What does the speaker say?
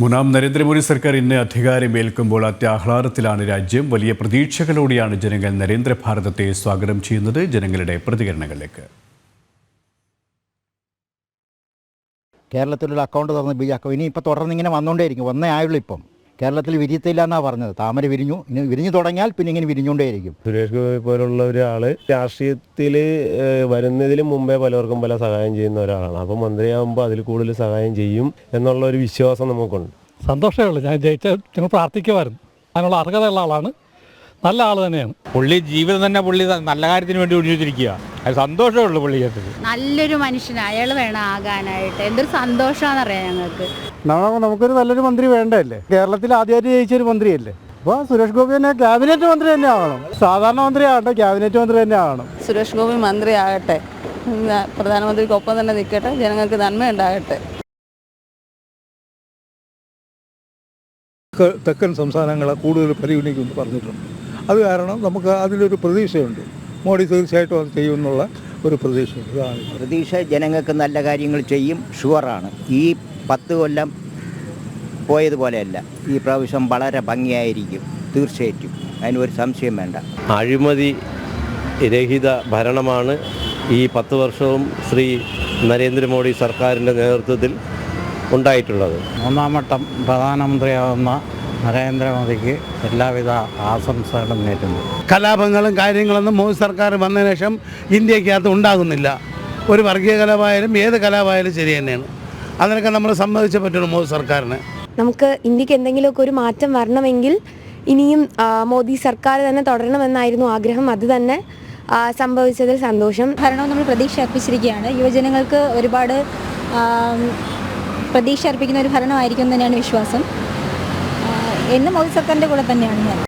മൂന്നാം നരേന്ദ്രമോദി സർക്കാർ ഇന്ന് അധികാരമേൽക്കുമ്പോൾ അത്യാഹ്ലാദത്തിലാണ് രാജ്യം. വലിയ പ്രതീക്ഷകളോടെയാണ് ജനങ്ങൾ നരേന്ദ്രഭാരതത്തെ സ്വാഗതം ചെയ്യുന്നത്. ജനങ്ങളുടെ പ്രതികരണങ്ങളിലേക്ക്. കേരളത്തിലൊരു അക്കൗണ്ട് തുറന്ന് ബി അക്കൗണ്ട് ഇനി ഇപ്പോൾ തുടർന്ന് ഇങ്ങനെ വന്നുകൊണ്ടേയിരിക്കും ഒന്നേ ആയുള്ളൂ ഇപ്പം. കേരളത്തിൽ വിരിയത്തില്ല എന്നാണ് പറഞ്ഞത്. താമര വിരിഞ്ഞു. ഇനി വിരിഞ്ഞു തുടങ്ങിയാൽ പിന്നെ ഇങ്ങനെ വിരിഞ്ഞുകൊണ്ടേയിരിക്കും. സുരേഷ് ഗോപി പോലുള്ള ഒരാൾ രാഷ്ട്രീയത്തിൽ വരുന്നതിലും മുമ്പേ പലർക്കും പല സഹായം ചെയ്യുന്ന ഒരാളാണ്. അപ്പോൾ മന്ത്രിയാകുമ്പോൾ അതിൽ കൂടുതൽ സഹായം ചെയ്യും എന്നുള്ള ഒരു വിശ്വാസം നമുക്കുണ്ട്. സന്തോഷമേ ഉള്ളൂ. ഞാൻ ജയിച്ച ഞങ്ങൾ പ്രാർത്ഥിക്കുമായിരുന്നു. അതിനുള്ള അർഹതയുള്ള ആളാണ്. നല്ല ആൾ തന്നെയാണ്. പുള്ളി ജീവിതം തന്നെ പുള്ളി നല്ല കാര്യത്തിന് വേണ്ടി ഒഴിഞ്ഞിരിക്കുക അത് സന്തോഷമേ ഉള്ളൂ നല്ലൊരു മനുഷ്യൻ അയാൾ വേണം ആകാനായിട്ട്. എന്തൊരു സന്തോഷമാണെന്നറിയാം ഞങ്ങൾക്ക്. നമുക്കൊരു നല്ലൊരു മന്ത്രി വേണ്ടല്ലേ കേരളത്തിൽ ആദ്യമായിട്ട് ജയിച്ചൊരു മന്ത്രിയല്ലേ? അപ്പോൾ സുരേഷ് ഗോപി തന്നെ ക്യാബിനറ്റ് മന്ത്രി തന്നെ ആവണം. സാധാരണ മന്ത്രി ആകട്ടെ ക്യാബിനറ്റ് മന്ത്രി തന്നെ ആവണം. സുരേഷ് ഗോപി മന്ത്രിയാകട്ടെ പ്രധാനമന്ത്രിക്ക് പ്രധാനമന്ത്രിക്കൊപ്പം തന്നെ നിൽക്കട്ടെ ജനങ്ങൾക്ക് നന്മ ഉണ്ടാകട്ടെ തെക്ക് തെക്കൻ സംസ്ഥാനങ്ങളെ കൂടുതൽ പരിഗണിക്കുമെന്ന് പറഞ്ഞിട്ടുണ്ട്. അത് കാരണം നമുക്ക് അതിലൊരു പ്രതീക്ഷയുണ്ട്. മോഡി തീർച്ചയായിട്ടും അത് ചെയ്യുമെന്നുള്ള ഒരു പ്രതീക്ഷയുണ്ട്. പ്രതീക്ഷ ജനങ്ങൾക്ക് നല്ല കാര്യങ്ങൾ ചെയ്യും ഷുവറാണ് ഈ പത്ത് കൊല്ലം പോയതുപോലെയല്ല. ഈ പ്രാവശ്യം വളരെ ഭംഗിയായിരിക്കും. തീർച്ചയായിട്ടും. അതിനൊരു സംശയം വേണ്ട. അഴിമതി രഹിത ഭരണമാണ്. ഈ പത്ത് വർഷവും ശ്രീ നരേന്ദ്രമോദി സർക്കാരിന്റെ നേതൃത്വത്തിൽ ഉണ്ടായിട്ടുള്ളത്. മൂന്നാം വട്ടം പ്രധാനമന്ത്രിയാവുന്ന നരേന്ദ്രമോദിക്ക് എല്ലാവിധ ആശംസകളും നേരുന്നു. കലാപങ്ങളും കാര്യങ്ങളൊന്നും മോദി സർക്കാർ വന്നതിന് ശേഷം ഇന്ത്യക്കകത്ത് ഉണ്ടാകുന്നില്ല. ഒരു വർഗീയ കലാപമായാലും ഏത് കലാപമായാലും ശരി തന്നെയാണ്. അതിനൊക്കെ നമ്മൾ സമ്മതിച്ചേ പറ്റുള്ളൂ മോദി സർക്കാരിന്. നമുക്ക് ഇന്ത്യയ്ക്ക് എന്തെങ്കിലുമൊക്കെ ഒരു മാറ്റം വരണമെങ്കിൽ ഇനിയും മോദി സർക്കാർ തന്നെ തുടരണമെന്നായിരുന്നു ആഗ്രഹം. അത് തന്നെ സംഭവിച്ചതിൽ സന്തോഷം. ഭരണവും നമ്മൾ പ്രതീക്ഷ അർപ്പിച്ചിരിക്കുകയാണ്. യുവജനങ്ങൾക്ക് ഒരുപാട് പ്രതീക്ഷ അർപ്പിക്കുന്ന ഒരു ഭരണമായിരിക്കും തന്നെയാണ് വിശ്വാസം. എന്നും മോദി സർക്കാരിന്റെ കൂടെ തന്നെയാണ് ഞാൻ.